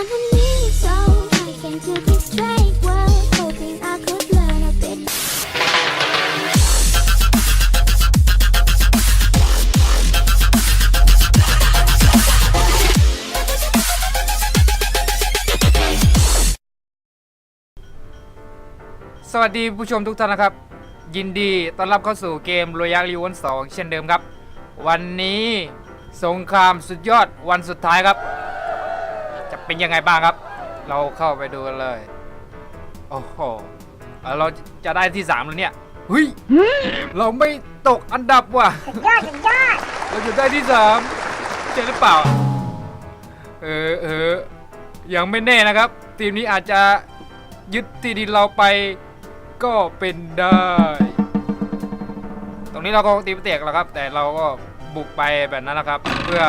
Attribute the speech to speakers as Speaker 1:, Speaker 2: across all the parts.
Speaker 1: สวัสดีผู้ชมทุกท่านนะครับ ยินดีต้อนรับเข้าสู่เกม Royal r e w a r d 2เช่นเดิมครับ วันนี้สงครามสุดยอดวันสุดท้ายครับ เป็นยังไงบ้างครับ เราเข้าไปดูกันเลย โอ้โหเอ่อเราจะได้ที่3แล้วเนี่ยเฮ้ยเราไม่ตกอันดับว่ะ
Speaker 2: ยอดสุดยอด
Speaker 1: เราจะได้ที่สามใช่หรือเปล่า เออเออยังไม่แน่นะครับ ทีมนี้อาจจะยึดที่ดินเราไปก็เป็นได้ ตรงนี้เราก็ตีไปเตกแล้วครับ แต่เราก็บุกไปแบบนั้นนะครับ เพื่อ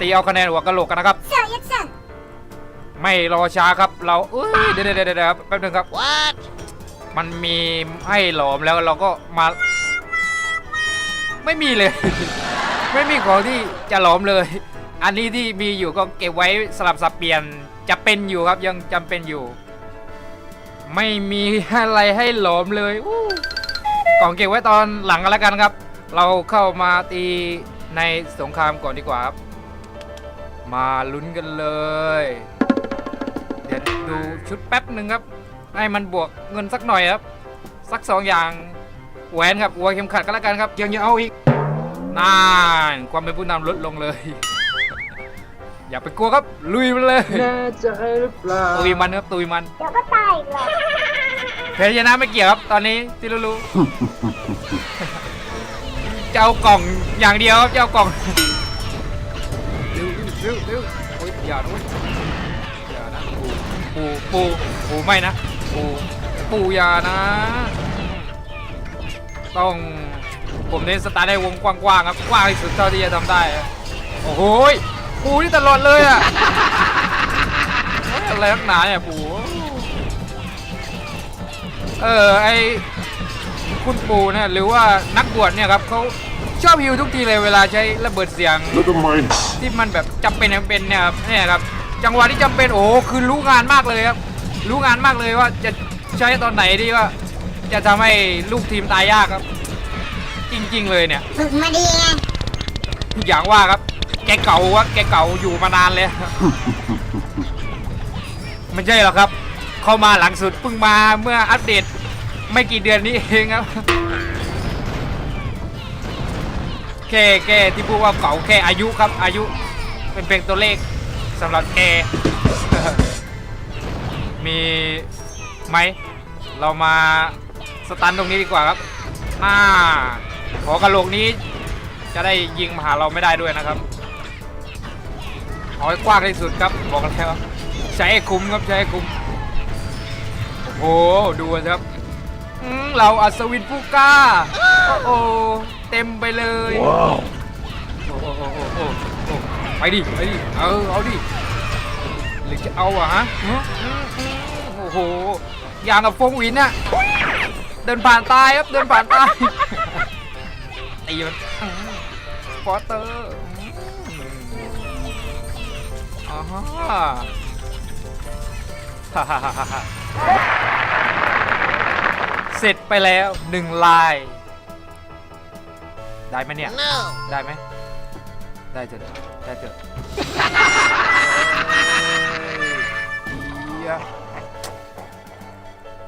Speaker 1: ตีเอาคะแนนหัวกะโหลกกันนะครับ
Speaker 2: เสี่ยวยัดเสั่น
Speaker 1: ไม่รอช้าครับเราเอ้ยเดี๋ยวเดี๋ยวเดี๋ยวเดี๋ยวครับแป๊บนึงครับ
Speaker 3: What?
Speaker 1: มันมีให้หลอมแล้วเราก็มา ไม่มีเลย ไม่มีของที่จะหลอมเลย อันนี้ที่มีอยู่ก็เก็บไว้สลับสับเปลี่ยนจะเป็นอยู่ครับยังจำเป็นอยู่ ไม่มีอะไรให้หลอมเลยอู้กล่องเก็บไว้ตอนหลังกันแล้วกันครับ เราเข้ามาตีในสงครามก่อนดีกว่าครับ มาลุ้นกันเลยเดี๋ยวดูชุดแป๊บหนึ่งครับ ให้มันบวกเงินสักหน่อยครับ สักสองอย่างแหวนครับหัวเข็มขัดก็แล้วกันครับยังจะเอาอีกนานความเป็นผู้นำลดลงเลย อย่าไปกลัวครับ ลุยมันเลย
Speaker 4: แน่ใจหรือเปล่า
Speaker 1: ตุยมันครับตุยมัน
Speaker 2: เดี๋ยวก็ตายอีกแหละ
Speaker 1: แพ้ชนะไม่เกี่ยวครับตอนนี้ที่รู้ๆ จะเอากล่องอย่างเดียวครับจะเอากล่องเร็วเร็วเร็วโอ้ยอย่านะเว้ยอย่านะ ปูปูปูปูไม่นะปูปูอย่านะ ต้องผมเน้นสตาร์ทในวงกว้างๆครับกว้างที่สุดเท่าที่จะทำได้อะโอ้โหยปูนี่ตลอดเลยอะเฮ้ยอะไรนักหนาเนี่ยปูเออไอคุณปู่เนี่ยหรือว่านักบวชเนี่ยครับเขาชอบฮิวทุกทีเลยเวลาใช้ระเบิดเสียง
Speaker 5: แล้วทำไม
Speaker 1: ที่มันแบบจำเป็นจำเป็นเนี่ยครับเนี่ยครับ จังหวะที่จำเป็นโอ้โหคือรู้งานมากเลยครับ รู้งานมากเลยว่าจะใช้ตอนไหนดีว่า จะทำให้ลูกทีมตายยากครับ จริง ๆ เลยเนี่ย
Speaker 2: ฝึกมาดีไง
Speaker 1: อย่างว่าครับ แกเก่าวะแกเก่าอยู่มานานเลยไม่ใช่หรอกครับ เข้ามาหลังสุดเพิ่งมาเมื่ออัปเดตไม่กี่เดือนนี้เองครับแค่แค่ที่พูดว่าเก่าแค่อายุครับ อายุเป็นเพียงตัวเลข สำหรับแกมีไหม เรามาสตันตรงนี้ดีกว่าครับอ่าขอกระโหลกนี้จะได้ยิงมาหาเราไม่ได้ด้วยนะครับเอาให้กว้างที่สุดครับบอกแล้วใช้ให้คุ้มครับใช้ให้คุ้มโอ้โหดูครับอืมเราอัศวินผู้กล้า โอ้โหเต็มไปเลย
Speaker 5: ว้าว
Speaker 1: โอ้โห ไปดิ ไปดิ เออ เอาดิ หรือจะเอาอะฮะอืมอืมอืมโอ้โห อย่างกับฟงหวินอะเดินผ่านตายครับ เดินผ่านตาย ตีมันอืมฟอสเตอร์อืมอ่าฮะฮ่าฮ่าฮ่าฮ่าเสร็จไปแล้วหนึ่งลาย ได้ไหมเนี่ย
Speaker 3: No.
Speaker 1: ได้ไหมได้เถอะ ได้เถอะเฮ้ยยะ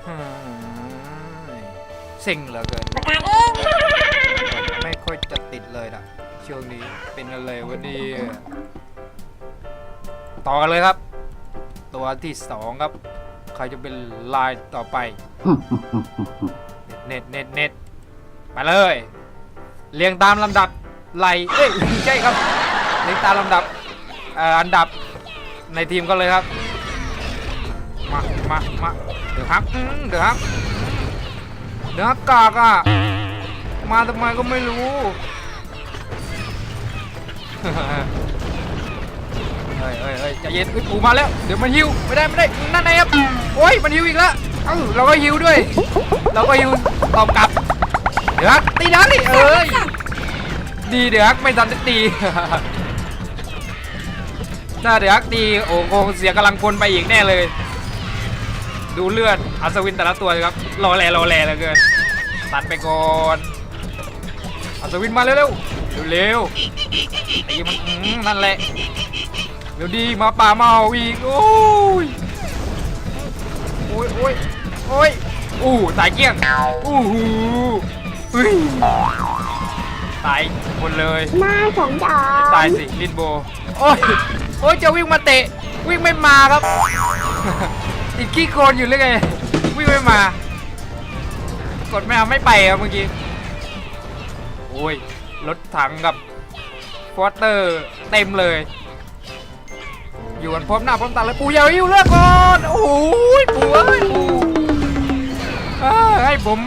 Speaker 1: ฮึ่มเซ็งเหลือเกิน
Speaker 2: ประกาศเอง
Speaker 1: ไม่ค่อยจะติดเลยนะช่วงนี้เป็นอะไรวะเนี่ยต่อกันเลยครับ ตัวที่สองครับ ใครจะเป็นลายต่อไป เน็ตเน็ตเน็ตไปเลย เรียงตามลำดับไหลเอ้ยไม่ใช่ครับ เรียงตามลำดับอ,อันดับในทีมก็เลยครับ มา มา มา เดี๋ยวฮักเดี๋ยวฮักเดี๋ยวฮักกากอะ มาทำไมก็ไม่รู้เฮ้ยเฮ้ยเฮ้ยใจเย็นเฮ้ยปูมาแล้ว เดี๋ยวมันฮิว ไม่ได้ไม่ได้ นั่นไงครับ โอ้ย มันฮิวอีกแล้ว เอ้า เราก็ฮิวด้วย เราก็ฮิวตอบกลับ เดี๋ยวฮักตีนะดิเอ้ย ดีเดี๋ยวฮักไม่ทันได้ตี ถ้าเดือดตีโอ้คงเสียกำลังพลไปอีกแน่เลย ดูเลือดอัศวินแต่ละตัวสิครับรอแลรอแลเหลือเกินตัดไปก่อนอัศวินมาเร็วๆเร็วๆตีมันอืมนั่นแหละเดี๋ยวดีมาป่ามาเอาอีกโอ้ยโอ้ยโอ้ยโอ้ยอู้ตายเกลี้ยงอู้หูเฮ้ยตายหมดเลย
Speaker 2: น่าสงสาร
Speaker 1: ตายสิลินโบ โอ้ย โอ้ยจะวิ่งมาเตะ วิ่งไม่มาครับติดขี้โคลนอยู่หรือไง วิ่งไม่มา กดไม่เอาไม่ไปครับเมื่อกี้ โอ้ย รถถังกับฟอสเตอร์เต็มเลย อยู่กันพร้อมหน้าพร้อมตาเลยปูอย่าหิวเลือกก่อนโอ้ยปูเอ้ยปูให้ผม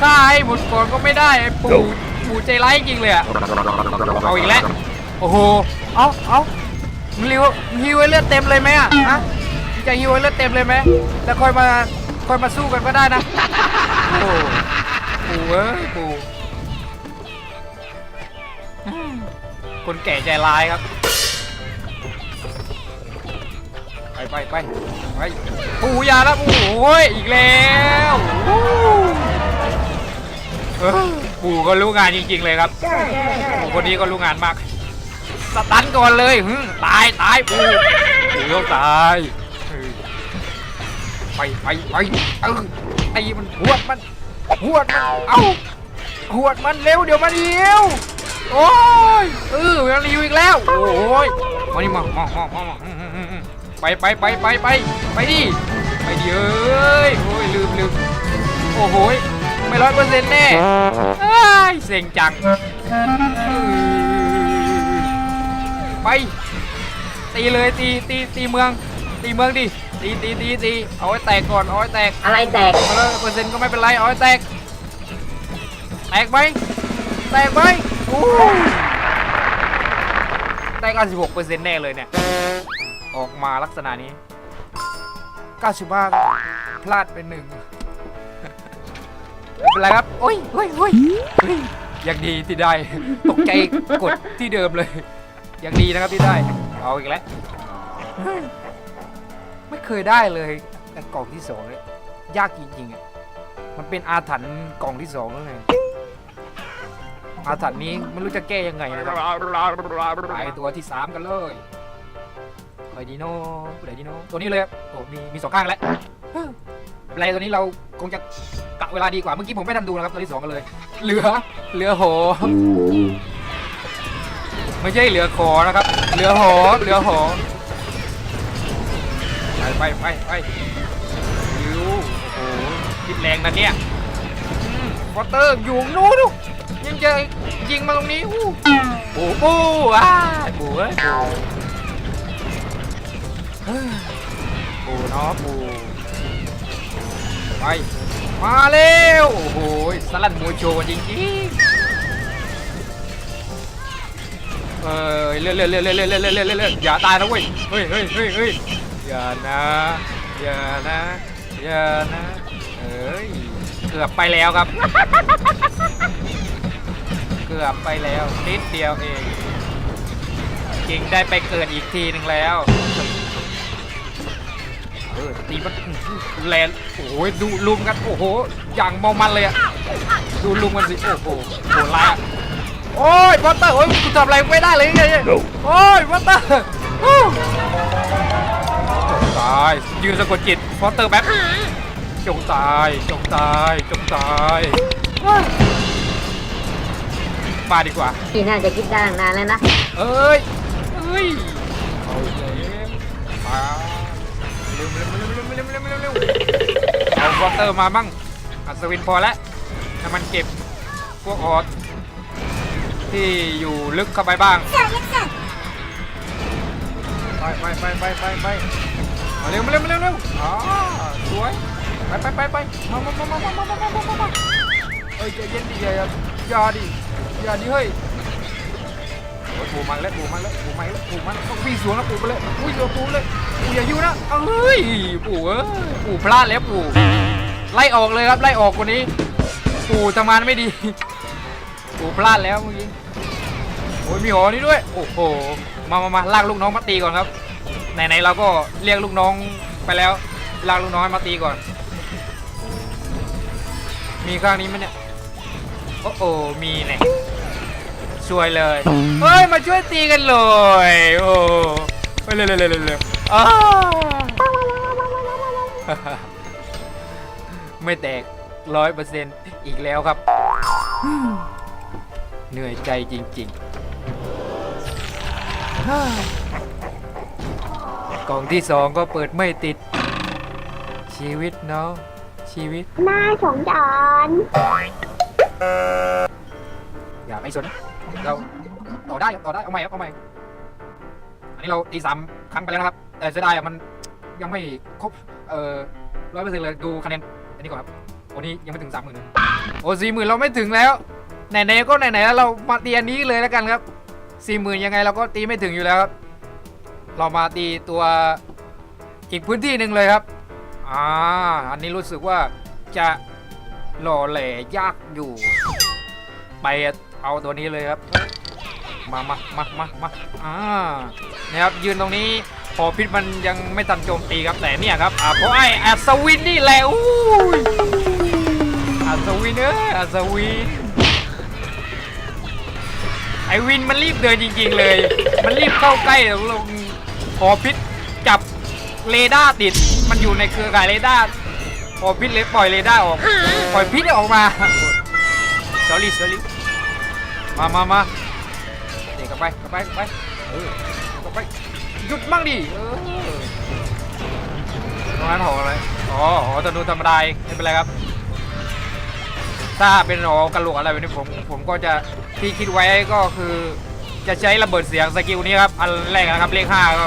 Speaker 1: ฆ่าให้หมดก่อนก็ไม่ได้ไอ้ปูปูใจร้ายจริงเลยอะเอาอีกแล้ว โอ้โห เอาเอา มึงฮิวมึงฮิวให้เลือดเต็มเลยไหมอะฮะมึงจะฮิวให้เลือดเต็มเลยไหมแล้วค่อยมาค่อยมาสู้กันก็ได้นะโอ้โหปู่เอ้ยปู่อืมคนแก่ใจร้ายครับ ไปไปไปไปปู่อยาแล้วปู่โอ้ยอีกแล้วโอ้เออปู่ก็รู้งานจริงๆเลยครับปู่คนนี้ก็รู้งานมาก สตันก่อนเลยหึตายตายปู่ปู่ต้องตายเออไปไปไปเออไอ้มันหวดมันหวดมันเอาหวดมันเร็วเดี๋ยวมันเหี่ยวโอ้ยเออมันรีวอีกแล้วโอ้ยมานี่มามามามามาอืมอืมอืมอืมไปไปไปไปไปไปดิไปดิเอ้ยโอ้ยลืมลืมโอ้โหยไม่ร้อยเปอร์เซ็นต์แน่เอ้ยเซ็งจัง ไป ตีเลยตีตีตีเมือง ตีเมืองดิตีตีตีตีเอาให้แตกก่อนเอาให้แตก
Speaker 3: อะไรแตก
Speaker 1: มาเลยเปอร์เซ็นต์ก็ไม่เป็นไรเอาให้แตก แตกไหมแตกไหมโอ้ยได้96เปอร์เซ็นต์แน่เลยเนี่ย ออกมาลักษณะนี้95พลาดไปหนึ่งไม่เป็นไรครับโอ้ยโอ้ยโอ้ยเฮ้ยยังดีที่ได้ ตกใจกดที่เดิมเลย ยังดีนะครับที่ได้ เอาอีกแล้ว ไม่เคยได้เลยแต่กล่องที่สองเนี่ยยากจริงๆอะ มันเป็นอาถรรพ์กล่องที่สองแล้วไงอาถรรพ์นี้ไม่รู้จะแก้ยังไงนะครับไปตัวที่สามกันเลยไปดีโน่ไปดีโน่ตัวนี้เลยครับโอ้มีมีสองข้างแล้วเฮ้ยอะไรตัวนี้เราคงจะกะเวลาดีกว่า เมื่อกี้ผมไม่ทันดูนะครับตัวที่สองกันเลย เหลือ เหลือโห ไม่ใช่เหลือขอนะครับเหลือหอเหลือหอไปไปไปไปยิวโอ้โหคิดแรงนะเนี่ยวอเตอร์อยู่นู้นดูยังจะยิงมาตรงนี้อู้ปูปูอ้าปูเอ้ยปูเฮ้ยปูเนาะปูไปมาเร็วโอ้โหสลัดมวยโชว์จริงๆ เออเลื่อนเลื่อนเลื่อนเลื่อนเลื่อนเลื่อนเลื่อนเลื่อนเลื่อนอย่าตายนะเว้ยเฮ้ยเฮ้ยเฮ้ยเฮ้ยอย่านะอย่านะอย่านะเอ้ยเกือบไปแล้วครับ เกือบไปแล้วนิดเดียวเองจริงได้ไปเกิดอีกทีหนึ่งแล้วเออตีมันแลนโอ้ยดูลุมกันโอ้โหอย่างเมามันเลยอะดูลุมกันสิโอ้โหโหดร้ายอะ โอ้ยพอตเตอร์โอ้ยกูทำอะไรไม่ได้เลยเนี่ยโอ้ยพอตเตอร์อู้จงตายยืนสะกดจิตพอตเตอร์แป๊บจงตายจงตายจงตายมาดีกว่า
Speaker 3: พี่น่าจะคิดได้ตั้งนานแล้วนะ
Speaker 1: เอ้ยเอ้ยเอาเลยมาเร็วเร็วเร็วเร็วเร็วเร็วเร็วเร็วเอาวอเตอร์มามั่งอัศวินพอแล้วให้มันเก็บพวกออด ที่อยู่ลึกเข้าไปบ้างไปไปไปไปไปไปมาเร็วมาเร็วมาเร็วเร็วอ๋อสวยไปไปไปไปมามามามามามามามามาเอ้ยใจเย็นดิอย่าอย่าดิอย่าดิเฮ้ยโอ้ยปูมันแล้วปูมันแล้วปูมันแล้วปูมันต้องวิ่งสวนแล้วปูไปเลยอุ้ยเจอปูเลยปูอย่าอยู่นะเอ้ยปูเอ้ยปูพลาดแล้วปูไล่ออกเลยครับไล่ออกคนนี้ปูทำงานไม่ดี ปูพลาดแล้วเมื่อกี้โอ้ยมีหอนี่ด้วย โอ้โห มามามาลากลูกน้องมาตีก่อนครับ ไหนๆเราก็เรียกลูกน้องไปแล้ว ลากลูกน้องมาตีก่อน มีข้างนี้ไหมเนี่ย โอ้โอมีเนี่ยช่วยเลย เฮ้ย มาช่วยตีกันเลย โอ้ไปเลยเลยเลยเลยไม่แตกร้อยเปอร์เซ็นต์อีกแล้วครับ เหนื่อยใจจริงๆกล่องที่สองก็เปิดไม่ติด ชีวิตเนาะชีวิต
Speaker 2: น่าสงสาร
Speaker 1: อย่าไปสนเราต่อได้ต่อได้เอาใหม่ครับเอาใหม่อันนี้เราตีสามครั้งไปแล้วนะครับ แต่เสียดายอะมันยังไม่ครบเอ่อร้อยเปอร์เซ็นต์เลยดูคะแนนอันนี้ก่อนครับโอ้นี่ยังไม่ถึงสามหมื่นโอ้สี่หมื่นเราไม่ถึงแล้ว ไหนๆก็ไหนๆแล้วเรามาตีอันนี้เลยแล้วกันครับสี่หมื่นยังไงเราก็ตีไม่ถึงอยู่แล้วครับ เรามาตีตัวอีกพื้นที่หนึ่งเลยครับอ่าอันนี้รู้สึกว่าจะหล่อแหล่ยากอยู่ ไปเอาตัวนี้เลยครับ มามามามามาอ่านะครับยืนตรงนี้พอพิษมันยังไม่ตันโจมตีครับแต่เนี่ยครับอ่าเพราะไอ้อัศวินนี่แหละอู้อัศวินเอ้ยอัศวิน ไอวินมันรีบเดินจริง ๆ เลย มันรีบเข้าใกล้ลงพอพิษจับเรดาร์ติด มันอยู่ในเครือข่ายเรดาร์พอพิษเลยปล่อยเรดาร์ออก ปล่อยพิษออกมาสอรี่สอรี่มามามาเด็กกลับไปกลับไปกลับไปเออกลับไปหยุดมั่งดิเออตรงนั้นหออะไรอ๋อหอธนูธรรมดาเองไม่เป็นไรครับ ถ้าเป็นหอกระโหลกอะไรแบบนี้ผมผมก็จะ ที่คิดไว้ก็คือจะใช้ระเบิดเสียงสกิลนี้ครับอันแรกนะครับเลขห้าก็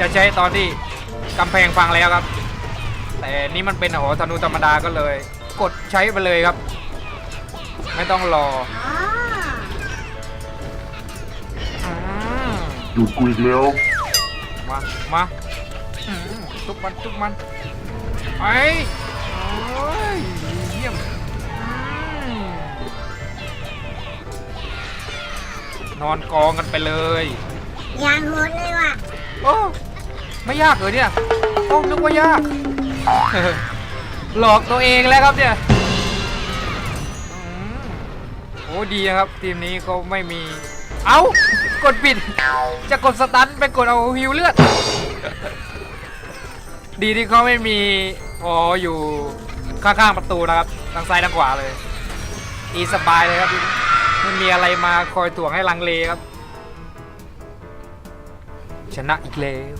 Speaker 1: จะใช้ตอนที่กำแพงฟังแล้วครับ แต่นี่มันเป็นหอธนูธรรมดาก็เลย กดใช้ไปเลยครับ ไม่ต้องรออืม
Speaker 3: หยุดกูอีกแล้ว
Speaker 1: มา มาอืมทุกมันทุกมันไอ้โอ้ นอนกองกันไปเลย
Speaker 2: อย่างโหดเลยว่ะ
Speaker 1: โอ้ไม่ยากเลยเนี่ยโอ้นึกว่ายากหลอกตัวเองแล้วครับเนี่ยอืมโอ้ดีนะครับทีมนี้เขาไม่มี เอ้ากดปิด จะกดสตันไปกดเอาฮิวเลือด ดีที่เขาไม่มีพออยู่ข้างๆประตูนะครับทางซ้ายทางขวาเลยตีสบายเลยครับ ไม่มีอะไรมาคอยถ่วงให้ลังเลครับ ชนะอีกแล้ว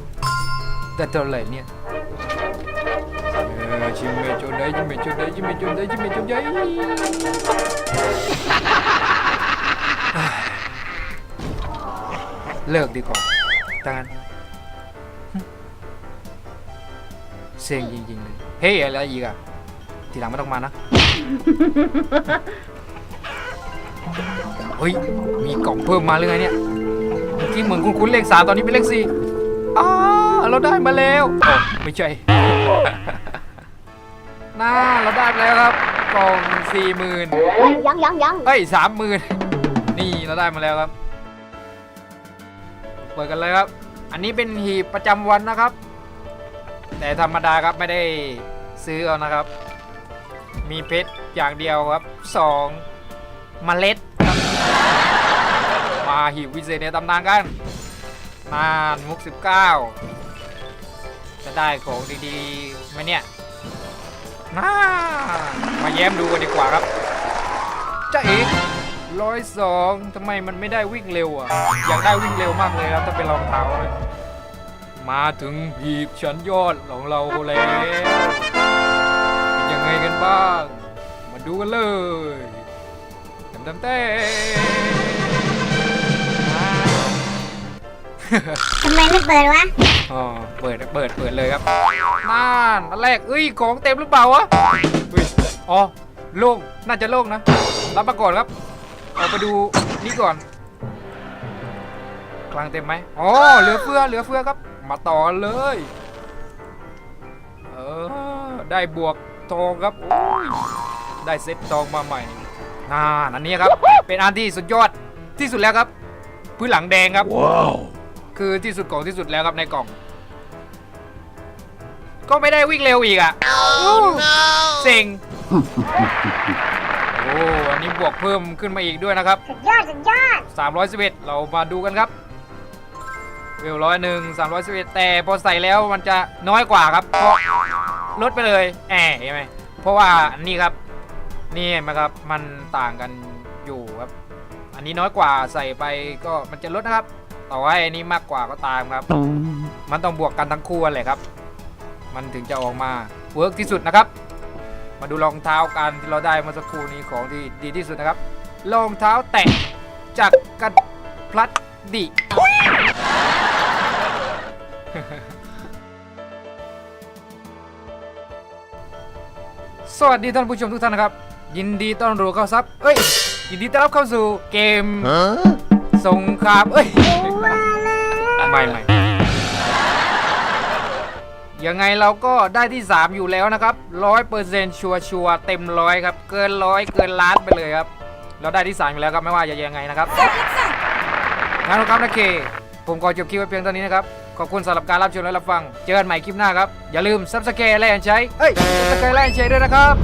Speaker 1: แต่ตัวอะไรเนี่ยเออชิมเมจนได้ชิมเมจนได้ชิมเมจนได้ชิมเมจนได้เลิกดีกว่าตานเซ็งจริงๆเลย เฮ้ยอะไรอีกอะทีหลังไม่ต้องมานะ เฮ้ย มีกล่องเพิ่มมาหรือไงเนี่ยเมื่อกี้เหมือนคุ้นๆเลขสามตอนนี้เป็นเลขสี่อ้าเราได้มาแล้วโอ้ไม่ใช่น่าเราได้ไปแล้วครับ กล่องสี่หมื่น
Speaker 2: ยังยังยัง
Speaker 1: เฮ้ยสามหมื่นนี่เราได้มาแล้วครับ เปิดกันเลยครับ อันนี้เป็นหีบประจำวันนะครับ แต่ธรรมดาครับไม่ได้ซื้อเอานะครับ มีเพชรอย่างเดียวครับสอง เมล็ดมาหีบวิเศษในตำนานกันนานมุก 19 จะได้ของดีๆไหมเนี่ยน่ามาแย้มดูกันดีกว่าครับจ้าเอกร้อยสองทำไมมันไม่ได้วิ่งเร็วอะ อยากได้วิ่งเร็วมากเลยครับถ้าเป็นรองเท้าเลยมาถึงหีบชั้นยอดของเราแล้ว เป็นยังไงกันบ้าง มาดูกันเลย ต็มเต็มเต้อ่า
Speaker 2: ทำไมไม่เปิดวะ
Speaker 1: อ๋อ เปิด เปิด เปิดเลยครับน่านอันแรกเอ้ย ของเต็มหรือเปล่าวะเฮ้ยอ๋อ โล่ง น่าจะโล่งนะ รับมาก่อนครับเอาไปดูนี่ก่อน กลางเต็มไหมอ๋อ เหลือเฟือ เหลือเฟือครับ มาต่อกันเลย เออ ได้บวกทองครับโอ้ยได้เซ็ตทองมาใหม่ น่านอันนี้ครับ เป็นอันที่สุดยอดที่สุดแล้วครับ พื้นหลังแดงครับ
Speaker 3: ว้าว
Speaker 1: คือที่สุดของที่สุดแล้วครับในกล่อง ก็ไม่ได้วิ่งเร็วอีกอะเซ็งโอ้อันนี้บวกเพิ่มขึ้นมาอีกด้วยนะครับ
Speaker 2: สุดยอดสุดยอด
Speaker 1: 311 เรามาดูกันครับเวลร้อยหนึ่งสามร้อยสิบเอ็ดแต่พอใส่แล้วมันจะน้อยกว่าครับเพราะลดไปเลยแอบเห็นไหมเพราะว่านี่ครับ นี่เห็นไหมครับมันต่างกันอยู่ครับ อันนี้น้อยกว่าใส่ไปก็มันจะลดนะครับต่อให้อันนี้มากกว่าก็ตามครับ มันต้องบวกกันทั้งคู่นั่นแหละครับ มันถึงจะออกมาเวิร์กที่สุดนะครับ มาดูรองเท้ากันที่เราได้เมื่อสักครู่นี้ของที่ดีที่สุดนะครับรองเท้าแตะจากกันพลัดดิสวัสดีท่านผู้ชมทุกท่านนะครับ ยินดีต้อนรับเข้าซับเอ้ย ยินดีต้อนรับเข้าสู่เกมสงครามเอ้ยไม่ไม่ยังไงเราก็ได้ที่ 3 อยู่แล้วนะครับร้อยเปอร์เซ็นต์ชัวชัวร์ๆเต็มร้อยครับ เกินร้อยเกินล้านไปเลยครับ เราได้ที่3อยู่แล้วครับไม่ว่าจะยังไงนะครับงั้นครับนะเค ผมขอจบคลิปไว้เพียงเท่านี้นะครับ ขอบคุณสำหรับการรับชมและรับฟัง เจอกันใหม่คลิปหน้าครับ อย่าลืมซับสไครต์และแอนใช้เอ้ยซับสไครต์และแอนใช้ด้วยนะครับ